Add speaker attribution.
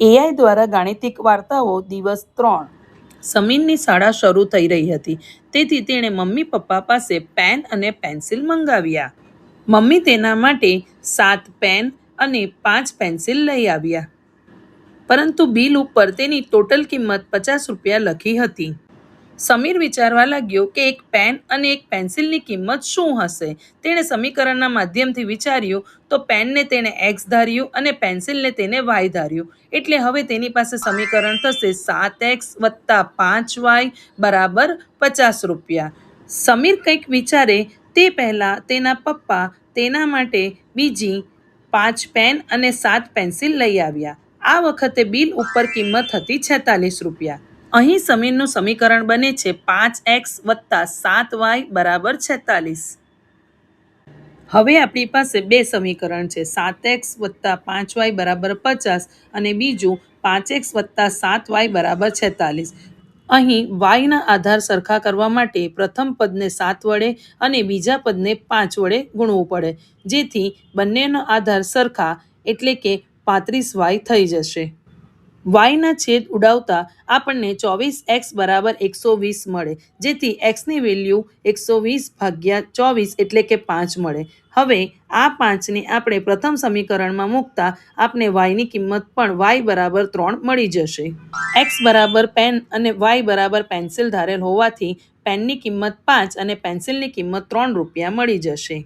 Speaker 1: AI દ્વારા ગાણિતિક વાર્તાઓ દિવસ ત્રણ. સમીરની શાળા શરૂ થઈ રહી હતી. તેથી તેણે મમ્મી પપ્પા પાસે પેન અને પેન્સિલ મંગાવ્યા. મમ્મી તેના માટે સાત પેન અને પાંચ પેન્સિલ લઈ આવ્યા. પરંતુ બિલ ઉપર તેની ટોટલ કિંમત પચાસ રૂપિયા લખી હતી. સમીર વિચારવા લાગ્યો કે એક પેન અને એક પેન્સિલની કિંમત શું હશે? તેણે સમીકરણના માધ્યમથી વિચાર્યું, તો પેનને તેણે એક્સ ધાર્યું અને પેન્સિલને તેને વાય ધાર્યું. એટલે હવે તેની પાસે સમીકરણ થશે સાત એક્સ વત્તા પાંચ વાય બરાબર પચાસ રૂપિયા. સમીર કંઈક વિચારે, તે પહેલાં તેના પપ્પા તેના માટે બીજી પાંચ પેન અને સાત પેન્સિલ લઈ આવ્યા. આ વખતે બિલ ઉપર કિંમત હતી છેતાલીસ રૂપિયા. અહીં સમીરનું સમીકરણ બને છે પાંચ એક્સ વત્તા સાત વાય બરાબર છેતાલીસ. હવે આપણી પાસે બે સમીકરણ છે, સાત એક્સ વત્તા પાંચ વાય બરાબર પચાસ અને બીજું પાંચ એક્સ વત્તા સાત વાય બરાબર છેતાલીસ. અહીં વાયના આધાર સરખા કરવા માટે પ્રથમ પદને સાત વડે અને બીજા પદને પાંચ વડે ગુણવું પડે. જેથી બંનેનો આધાર સરખા એટલે કે પાંત્રીસ વાય થઈ જશે. વાયના છેદ ઉડાવતા આપણને ચોવીસ એક્સ બરાબર એકસો વીસ મળે, જેથી એક્સની વેલ્યુ એકસો વીસ ભાગ્યા ચોવીસ એટલે કે પાંચ મળે. હવે આ પાંચને આપણે પ્રથમ સમીકરણમાં મૂકતા આપને વાયની કિંમત પણ વાય બરાબર ત્રણ મળી જશે. એક્સ બરાબર પેન અને વાય બરાબર પેન્સિલ ધારેલ હોવાથી પેનની કિંમત પાંચ અને પેન્સિલની કિંમત ત્રણ રૂપિયા મળી જશે.